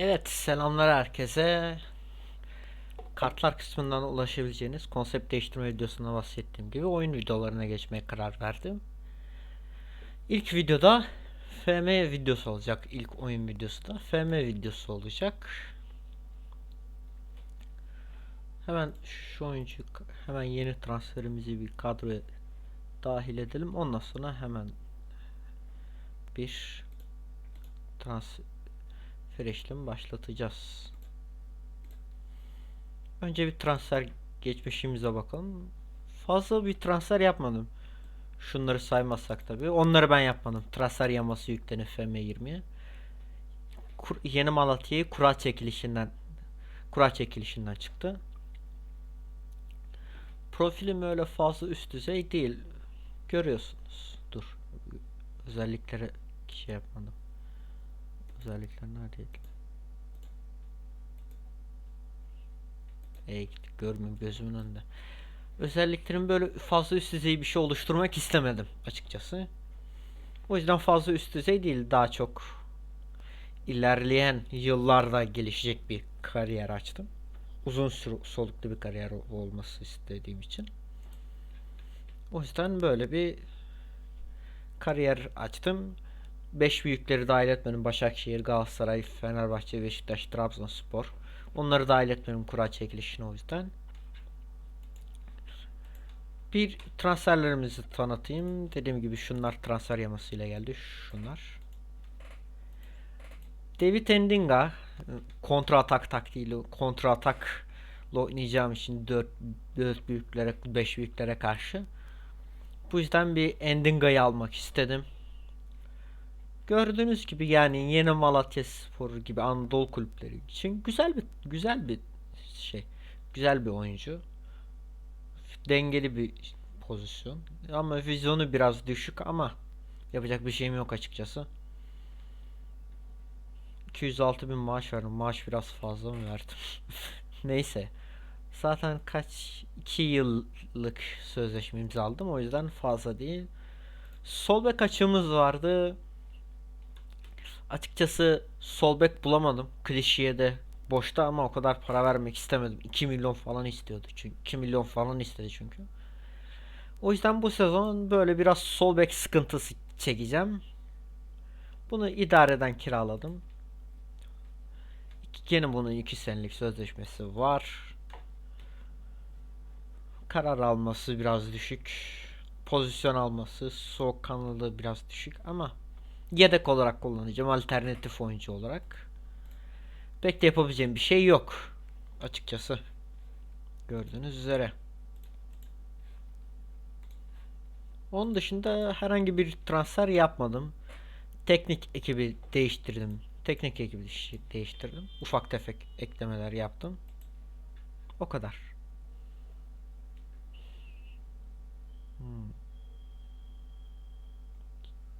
Evet, selamlar herkese. Kartlar kısmından ulaşabileceğiniz konsept değiştirme videosunda bahsettiğim gibi oyun videolarına geçmeye karar verdim. İlk videoda FM videosu olacak. İlk oyun videosu da FM videosu olacak. Hemen şu oyuncu hemen yeni transferimizi bir kadroya dahil edelim. Ondan sonra hemen bir transfer işlemi başlatacağız. Önce bir transfer geçmişimize bakalım. Fazla bir transfer yapmadım. Şunları saymazsak tabii. Onları ben yapmadım. Transfer yaması yüklenir FM20'ye. Kur- yeni Malatya'yı kura çekilişinden kura çekilişinden çıktı. Profilim öyle fazla üst düzey değil. Görüyorsunuz. Dur. Özelliklere şey yapmadım. Özellikler neredeydi? Ey git görmüyorum gözümün önünde. Özelliklerin böyle fazla üst düzey bir şey oluşturmak istemedim açıkçası. O yüzden fazla üst düzey değil daha çok ilerleyen yıllarda gelişecek bir kariyer açtım. Uzun soluklu bir kariyer ol- olması istediğim için. O yüzden böyle bir kariyer açtım. 5 büyükleri dahil etmedim. Başakşehir, Galatasaray, Fenerbahçe, Beşiktaş, Trabzonspor. Onları dahil etmedim kura çekilişine o yüzden. Bir transferlerimizi tanıtayım. Dediğim gibi şunlar transfer yamasıyla geldi. Şunlar. David Endinga kontra atak taktiğiyle kontra atakla oynayacağım için 4 4 büyüklere 5 büyüklere karşı. Bu yüzden bir Endinga'yı almak istedim. Gördüğünüz gibi yani yeni Malatya Spor gibi Anadolu kulüpleri için güzel bir güzel bir şey. Güzel bir oyuncu. Dengeli bir pozisyon. Ama vizyonu biraz düşük ama yapacak bir şeyim yok açıkçası. 206 bin maaş verdim. Maaş biraz fazla mı verdim? Neyse. Zaten kaç 2 yıllık sözleşme imzaladım. O yüzden fazla değil. Sol bek açığımız vardı. Açıkçası sol bek bulamadım. Klişeye de boşta ama o kadar para vermek istemedim. 2 milyon falan istiyordu çünkü 2 milyon falan istedi çünkü. O yüzden bu sezon böyle biraz sol bek sıkıntısı çekeceğim. Bunu idareden kiraladım. Gene bunun 2 senelik sözleşmesi var. Karar alması biraz düşük. Pozisyon alması, soğukkanlılığı biraz düşük ama yedek olarak kullanacağım. Alternatif oyuncu olarak. Pek de yapabileceğim bir şey yok. Açıkçası. Gördüğünüz üzere. Onun dışında herhangi bir transfer yapmadım. Teknik ekibi değiştirdim. Teknik ekibi değiş- değiştirdim. Ufak tefek eklemeler yaptım. O kadar. Hmm.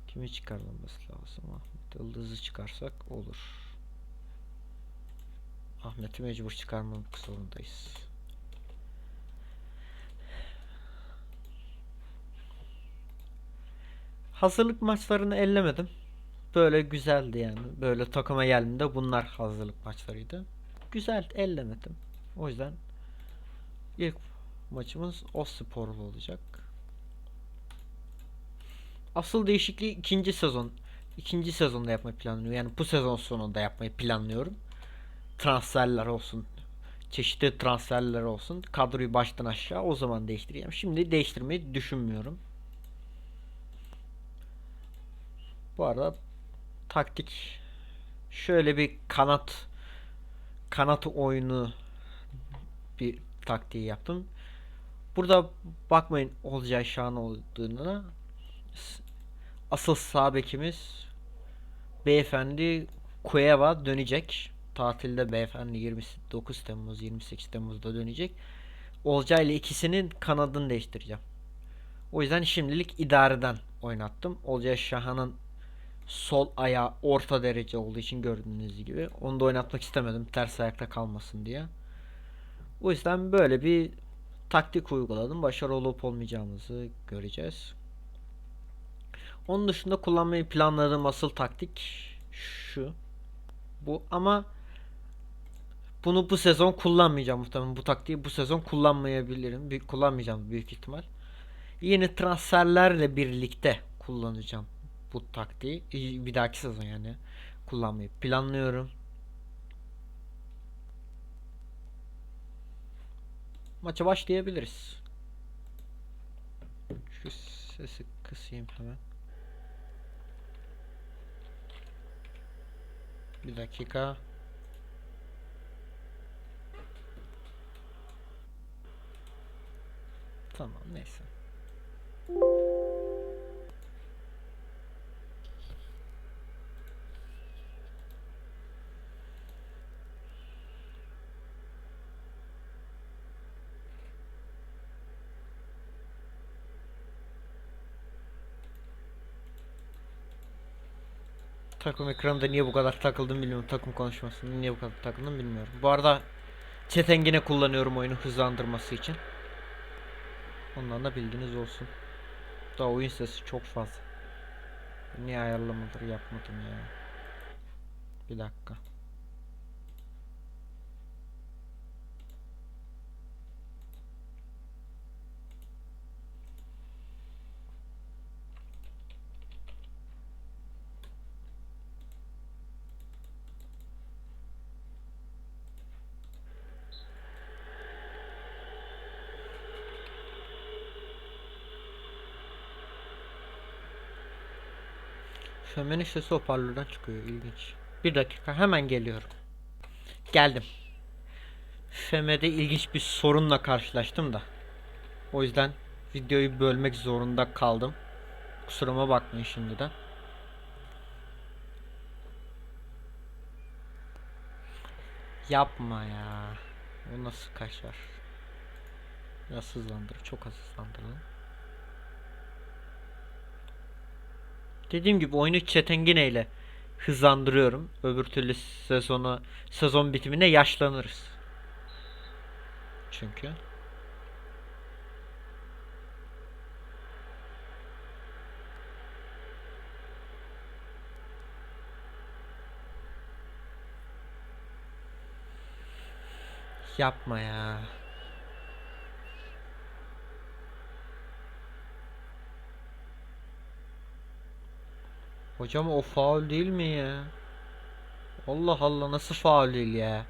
Kimi çıkarmamız lazım? Ahmet Yıldız'ı çıkarsak olur. Ahmet'i mecbur çıkarmamak zorundayız. Hazırlık maçlarını ellemedim. Böyle güzeldi yani. Böyle takıma geldiğimde bunlar hazırlık maçlarıydı. Güzel ellemedim. O yüzden ilk maçımız o sporlu olacak. Asıl değişikliği ikinci sezon. ikinci sezonda yapmayı planlıyorum. Yani bu sezon sonunda yapmayı planlıyorum. Transferler olsun. Çeşitli transferler olsun. Kadroyu baştan aşağı o zaman değiştireceğim. Şimdi değiştirmeyi düşünmüyorum. Bu arada taktik şöyle bir kanat kanat oyunu bir taktiği yaptım. Burada bakmayın olacağı şan olduğuna. Asıl sağ bekimiz beyefendi Cueva dönecek. Tatilde beyefendi 29 Temmuz 28 Temmuz'da dönecek. Olcay ile ikisinin kanadını değiştireceğim. O yüzden şimdilik idareden oynattım. Olcay Şahan'ın sol ayağı orta derece olduğu için gördüğünüz gibi onu da oynatmak istemedim ters ayakta kalmasın diye. O yüzden böyle bir taktik uyguladım. Başarılı olup olmayacağımızı göreceğiz. Onun dışında kullanmayı planladığım asıl taktik şu. Bu ama Bunu bu sezon kullanmayacağım muhtemelen. Bu taktiği bu sezon kullanmayabilirim. Bir, kullanmayacağım büyük ihtimal. Yeni transferlerle birlikte kullanacağım bu taktiği. Bir dahaki sezon yani kullanmayı planlıyorum. Maça başlayabiliriz. Şu sesi kısayım hemen. Bir dakika. Tamam neyse. Takım ekranında niye bu kadar takıldım bilmiyorum. Takım konuşmasında niye bu kadar takıldım bilmiyorum. Bu arada chat engine kullanıyorum oyunu hızlandırması için. Ondan da bilginiz olsun. Daha oyun sesi çok fazla. Niye ayarlamaları yapmadım ya. Bir dakika. Femenin sesi hoparlörden çıkıyor. ilginç. Bir dakika hemen geliyorum. Geldim. Feme'de ilginç bir sorunla karşılaştım da. O yüzden videoyu bölmek zorunda kaldım. Kusuruma bakmayın şimdiden. Yapma ya. O nasıl kaçar? Biraz hızlandır. Çok az hızlandır Dediğim gibi oyunu Çetengine ile hızlandırıyorum. Öbür türlü sezonu sezon bitimine yaşlanırız. Çünkü Yapma ya. Hocam o faul değil mi ya? Allah Allah nasıl faul değil ya?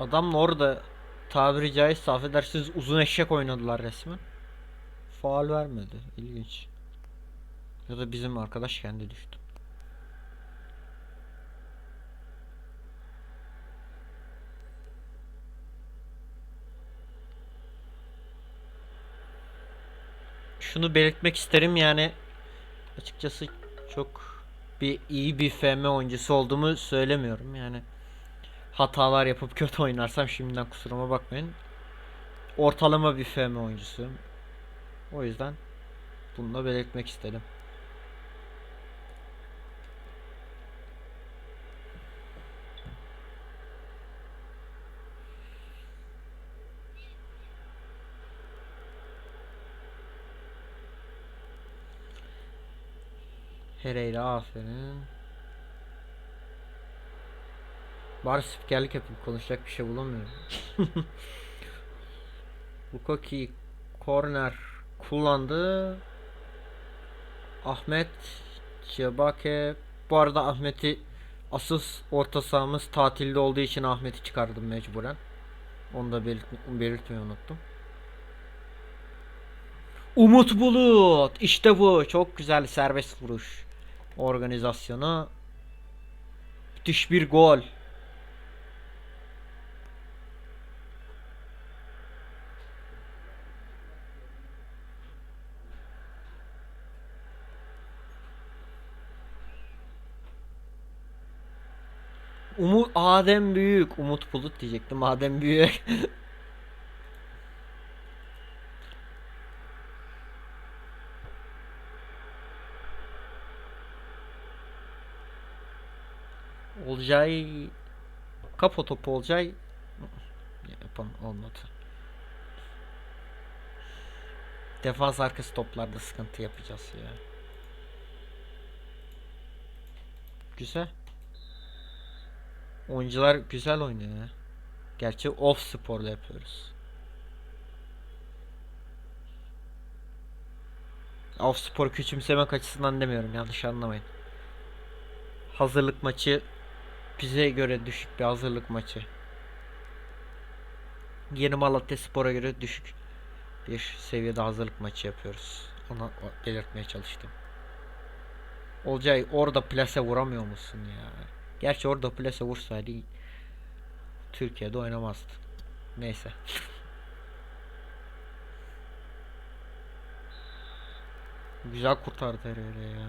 Adamla orada tabiri caizse affedersiniz uzun eşek oynadılar resmen. Faul vermedi. İlginç. Ya da bizim arkadaş kendi düştü. Şunu belirtmek isterim yani açıkçası çok bir iyi bir FM oyuncusu olduğumu söylemiyorum yani. Hatalar yapıp kötü oynarsam şimdiden kusuruma bakmayın. Ortalama bir FM oyuncusuyum. O yüzden bunu da belirtmek istedim Hereyla aferin. Bari spikerlik yapıp konuşacak bir şey bulamıyorum. Lukoki korner kullandı. Ahmet Çebake bu arada Ahmet'i asıl orta sahamız tatilde olduğu için Ahmet'i çıkardım mecburen. Onu da belirt belirtmeyi unuttum. Umut Bulut işte bu çok güzel serbest vuruş organizasyonu müthiş bir gol. Umut Adem Büyük. Umut Bulut diyecektim Adem Büyük Olcay kafa topu Olcay Yapam olmadı. Defans arkası toplarda sıkıntı yapacağız ya. Güzel. Oyuncular güzel oynuyor ya. Gerçi off sporla yapıyoruz. Off spor küçümsemek açısından demiyorum yanlış anlamayın. Hazırlık maçı bize göre düşük bir hazırlık maçı. Yeni Malatya Spor'a göre düşük bir seviyede hazırlık maçı yapıyoruz. Ona o- belirtmeye çalıştım. Olcay orada plase vuramıyor musun ya? Gerçi orada plase vursaydı Türkiye'de oynamazdı. Neyse. Güzel kurtardı Herrera ya.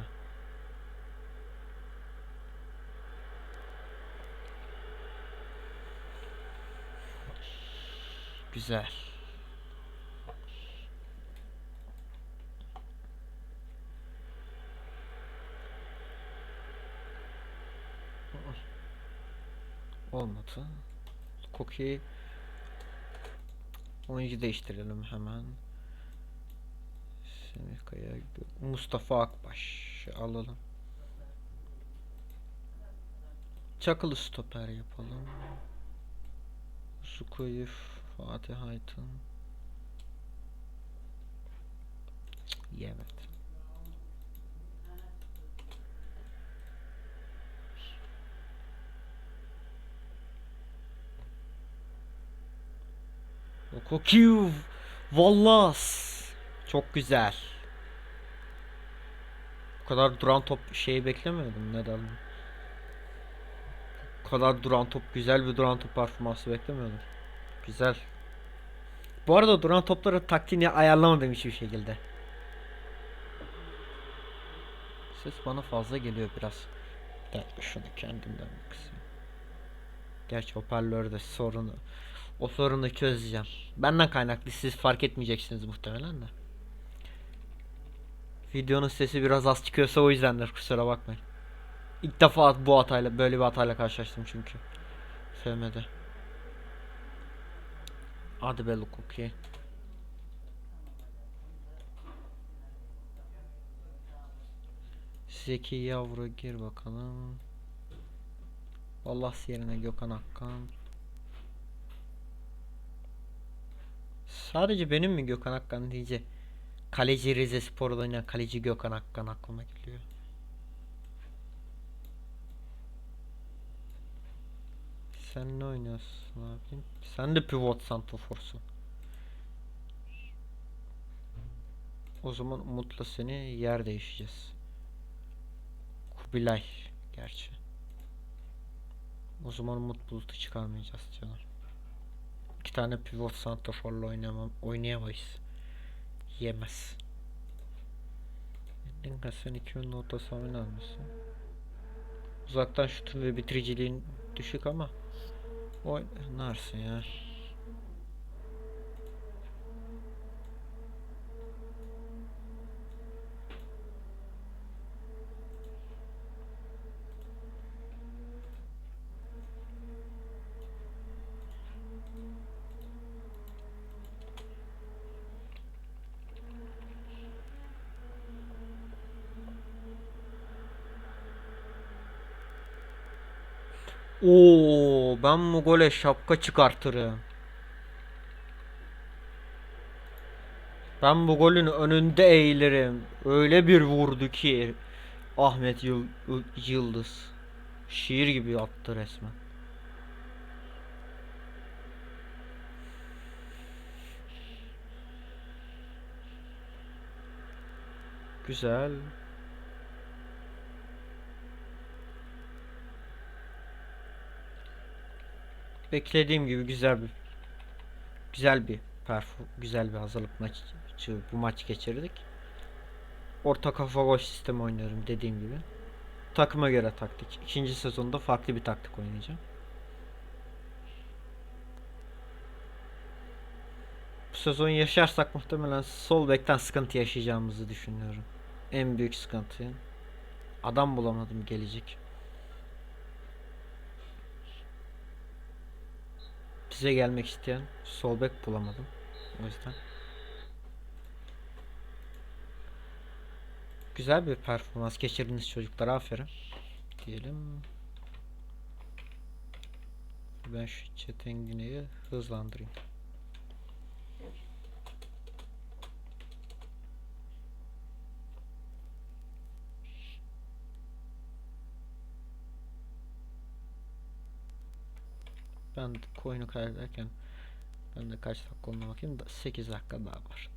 Güzel. Olmadı. Koki oyuncu değiştirelim hemen. Semih Kaya, Mustafa Akbaş alalım. Çakılı stoper yapalım. Sukoyev, Fatih Aytın. Cık, Yemet. Kokiv, Vallas. Çok güzel. Bu kadar duran top şeyi beklemiyordum neden? Bu kadar duran top güzel bir duran top performansı beklemiyordum. Güzel. Bu arada duran topları taktiğini ayarlamadım hiçbir şekilde. Ses bana fazla geliyor biraz. Bir dakika şunu kendimden kısayım. Gerçi hoparlörde sorunu o sorunu çözeceğim. Benden kaynaklı siz fark etmeyeceksiniz muhtemelen de. Videonun sesi biraz az çıkıyorsa o yüzdendir kusura bakmayın. İlk defa bu hatayla böyle bir hatayla karşılaştım çünkü. FM'de. Hadi be Lukuki. Zeki yavru gir bakalım. Allah yerine Gökhan Akkan. Sadece benim mi Gökhan Akkan diyece Kaleci Rize Spor'da oynayan kaleci Gökhan Akkan aklıma geliyor. Sen ne oynuyorsun abi? Sen de pivot santroforsun. O zaman Umut'la seni yer değişeceğiz. Kubilay gerçi. O zaman Umut Bulut'u çıkarmayacağız canım. İki tane pivot santraforla oynamam, oynayamayız. Yemez. Dinka sen iki yönlü ortası oynar mısın? Uzaktan şutun ve bitiriciliğin düşük ama oynarsın ya. Oo, ben bu gole şapka çıkartırım. Ben bu golün önünde eğilirim. Öyle bir vurdu ki Ahmet Yıl- Yıldız. Şiir gibi attı resmen. Güzel. Beklediğim gibi güzel bir güzel bir perfu güzel bir hazırlık maçı bu maç geçirdik. Orta kafa gol sistemi oynuyorum dediğim gibi. Takıma göre taktik. İkinci sezonda farklı bir taktik oynayacağım. Bu sezon yaşarsak muhtemelen sol bekten sıkıntı yaşayacağımızı düşünüyorum. En büyük sıkıntı. Adam bulamadım gelecek. Bize gelmek isteyen sol bek bulamadım. O yüzden. Güzel bir performans geçirdiniz çocuklar aferin. Diyelim. Ben şu Çetin Güney'i hızlandırayım. Ben coin'i kaydederken ben de kaç dakika olduğuna bakayım da 8 dakika daha var.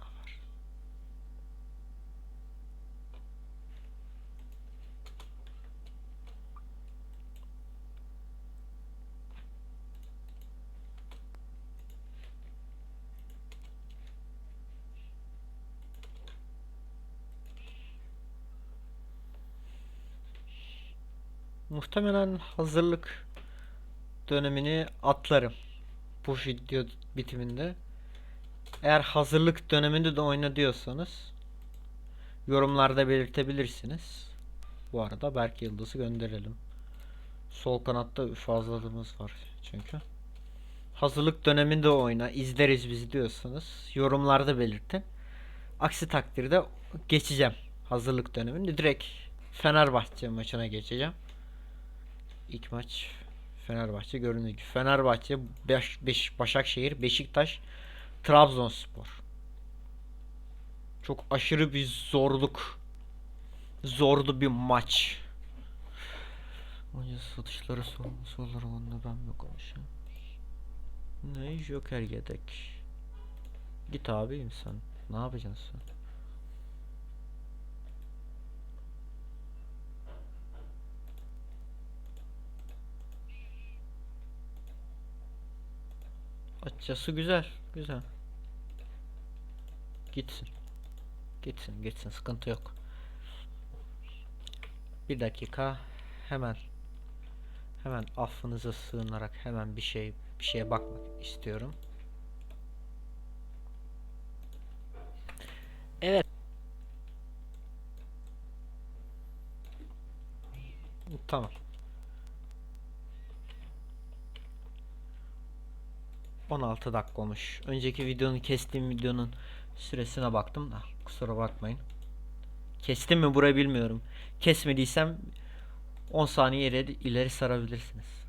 Daha var. Muhtemelen hazırlık dönemini atlarım. Bu video bitiminde. Eğer hazırlık döneminde de oyna diyorsanız yorumlarda belirtebilirsiniz. Bu arada Berk Yıldız'ı gönderelim. Sol kanatta fazlalığımız var çünkü. Hazırlık döneminde oyna, izleriz biz diyorsanız yorumlarda belirtin. Aksi takdirde geçeceğim hazırlık döneminde. Direkt Fenerbahçe maçına geçeceğim. İlk maç Fenerbahçe göründüğü gibi. Fenerbahçe, Beş, Beş- Başakşehir, Beşiktaş, Trabzonspor. Çok aşırı bir zorluk. Zorlu bir maç. Oyuncu satışları sorumlusu olur onunla ben mi konuşayım? Ne Joker yedek. Git abiyim sen. Ne yapacaksın sen? Açıkçası güzel. Güzel. Gitsin. Gitsin gitsin sıkıntı yok. Bir dakika hemen hemen affınıza sığınarak hemen bir şey bir şeye bakmak istiyorum. Evet. Tamam. 16 dakika olmuş. Önceki videonun kestiğim videonun süresine baktım da kusura bakmayın. Kestim mi burayı bilmiyorum. Kesmediysem 10 saniye ileri, ileri sarabilirsiniz.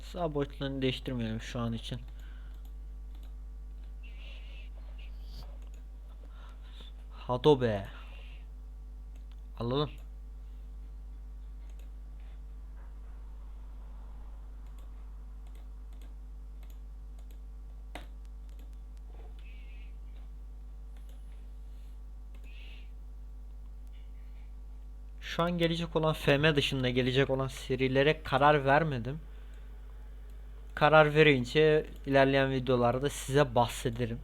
Sağ boyutlarını değiştirmeyelim şu an için. Hadobe. Alalım. Şu an gelecek olan FM dışında gelecek olan serilere karar vermedim. Karar verince ilerleyen videolarda size bahsederim.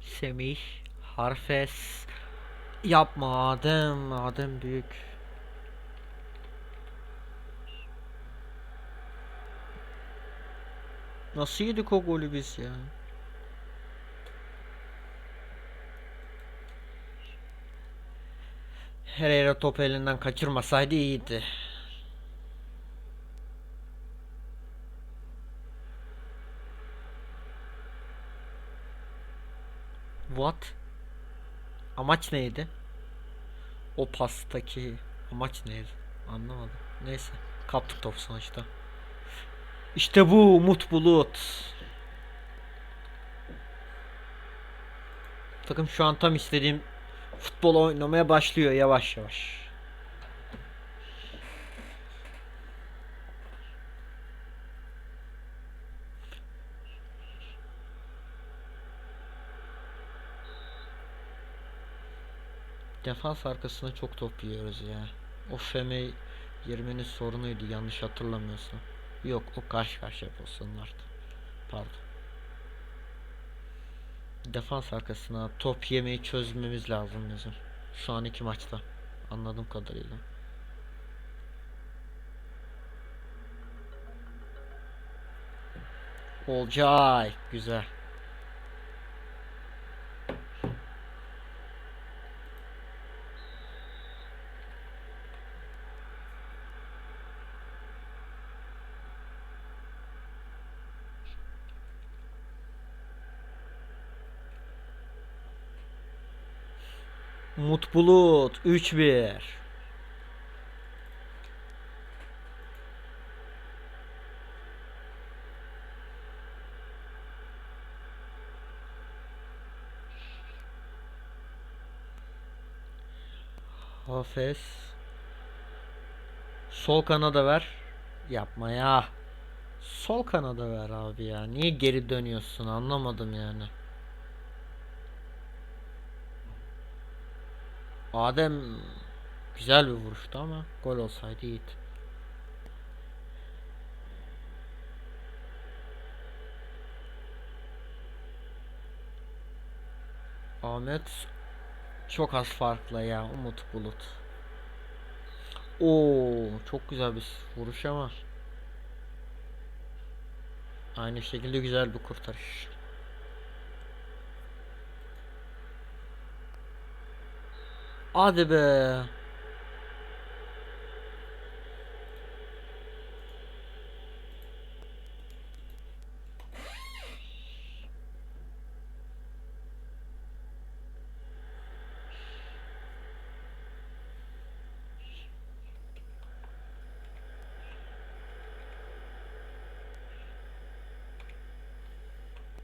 Semih, Harfes, yapma Adem, Adem büyük. Nasıl yedik o golü biz ya? Herrera topu elinden kaçırmasaydı iyiydi. What? Amaç neydi? O pastaki amaç neydi? Anlamadım. Neyse. Kaptık topu sonuçta. İşte bu Umut Bulut. Takım şu an tam istediğim futbol oynamaya başlıyor yavaş yavaş. Defans arkasına çok top yiyoruz ya. O Feme 20'nin sorunuydu yanlış hatırlamıyorsam. Yok o karşı karşıya pozisyonlardı. Pardon. Defans arkasına top yemeyi çözmemiz lazım bizim. Şu an iki maçta. Anladığım kadarıyla. Olcay. Güzel. Umut Bulut 3-1. Hafes. Sol kanada ver. Yapma ya. Sol kanada ver abi ya. Niye geri dönüyorsun anlamadım yani. Adem güzel bir vuruştu ama gol olsaydı iyiydi. Ahmet çok az farkla ya Umut Bulut. Oo çok güzel bir vuruş ama aynı şekilde güzel bir kurtarış. Hadi be.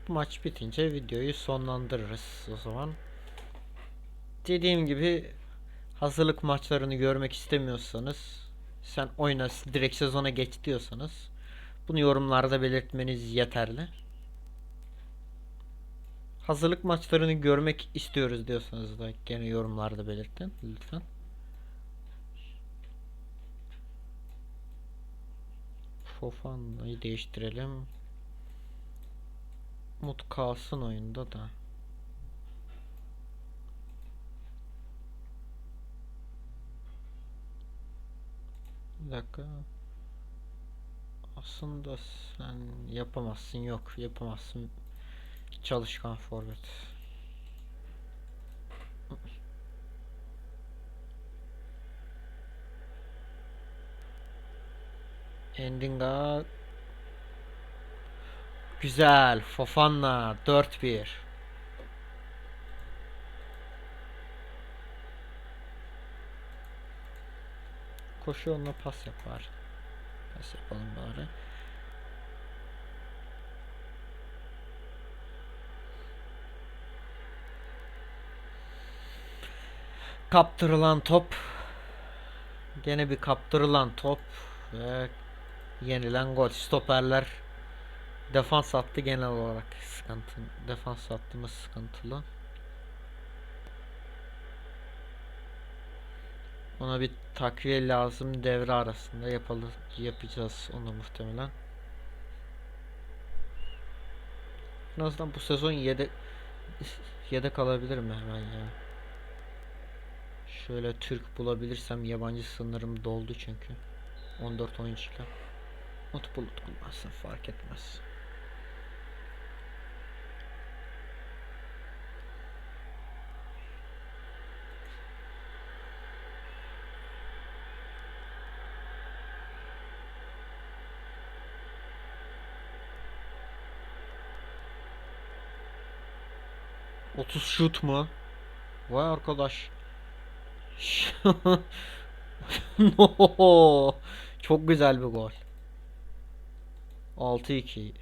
Maç bitince videoyu sonlandırırız o zaman. Dediğim gibi hazırlık maçlarını görmek istemiyorsanız sen oyna direkt sezona geç diyorsanız bunu yorumlarda belirtmeniz yeterli. Hazırlık maçlarını görmek istiyoruz diyorsanız da gene yorumlarda belirtin lütfen. Fofana'yı değiştirelim. Mut kalsın oyunda da. Bir dakika. Aslında sen yapamazsın yok yapamazsın. Çalışkan forvet. Endinga Güzel. Fofana 4-1. Koşu yoluna pas yap bari. Pas yapalım bari. Kaptırılan top. Gene bir kaptırılan top ve yenilen gol. Stoperler defans hattı genel olarak sıkıntı. Defans hattımız sıkıntılı. Ona bir takviye lazım devre arasında yapalım yapacağız onu muhtemelen. En azından bu sezon yedek yedek alabilirim hemen ya. Şöyle Türk bulabilirsem yabancı sınırım doldu çünkü. 14 oyuncuyla. Not bulut kullansın fark etmez. Şut mu? Vay arkadaş. no. Çok güzel bir gol. 6-2.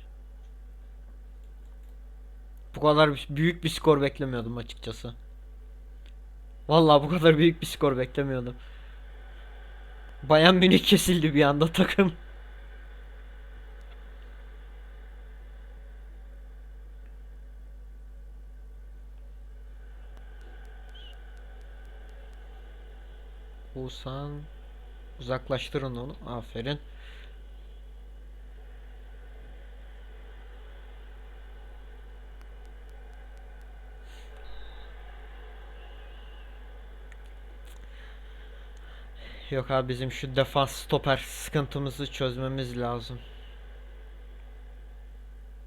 Bu kadar büyük bir skor beklemiyordum açıkçası. Vallahi bu kadar büyük bir skor beklemiyordum. Bayan Münih kesildi bir anda takım. Oğuzhan uzaklaştırın onu. Aferin. Yok abi bizim şu defans stoper sıkıntımızı çözmemiz lazım.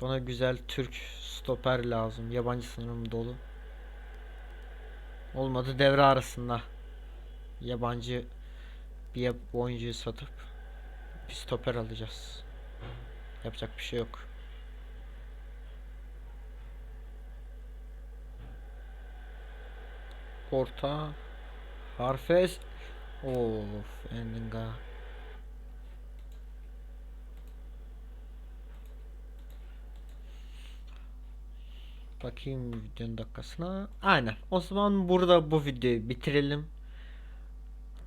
Bana güzel Türk stoper lazım. Yabancı sınırım dolu. Olmadı devre arasında. Yabancı bir oyuncuyu satıp bir stoper alacağız. Yapacak bir şey yok. orta harfes of endinga Bakayım videonun dakikasına. Aynen. O zaman burada bu videoyu bitirelim.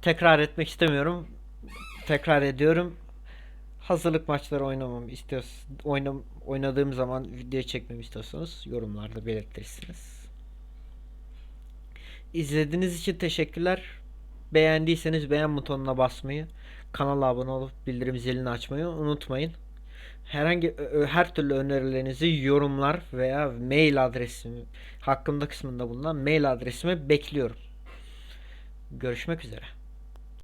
Tekrar etmek istemiyorum. Tekrar ediyorum. Hazırlık maçları oynamamı istiyorsanız, oynam, oynadığım zaman video çekmemi istiyorsanız yorumlarda belirtirsiniz. İzlediğiniz için teşekkürler. Beğendiyseniz beğen butonuna basmayı, kanala abone olup bildirim zilini açmayı unutmayın. Herhangi her türlü önerilerinizi yorumlar veya mail adresimi hakkımda kısmında bulunan mail adresime bekliyorum. Görüşmek üzere.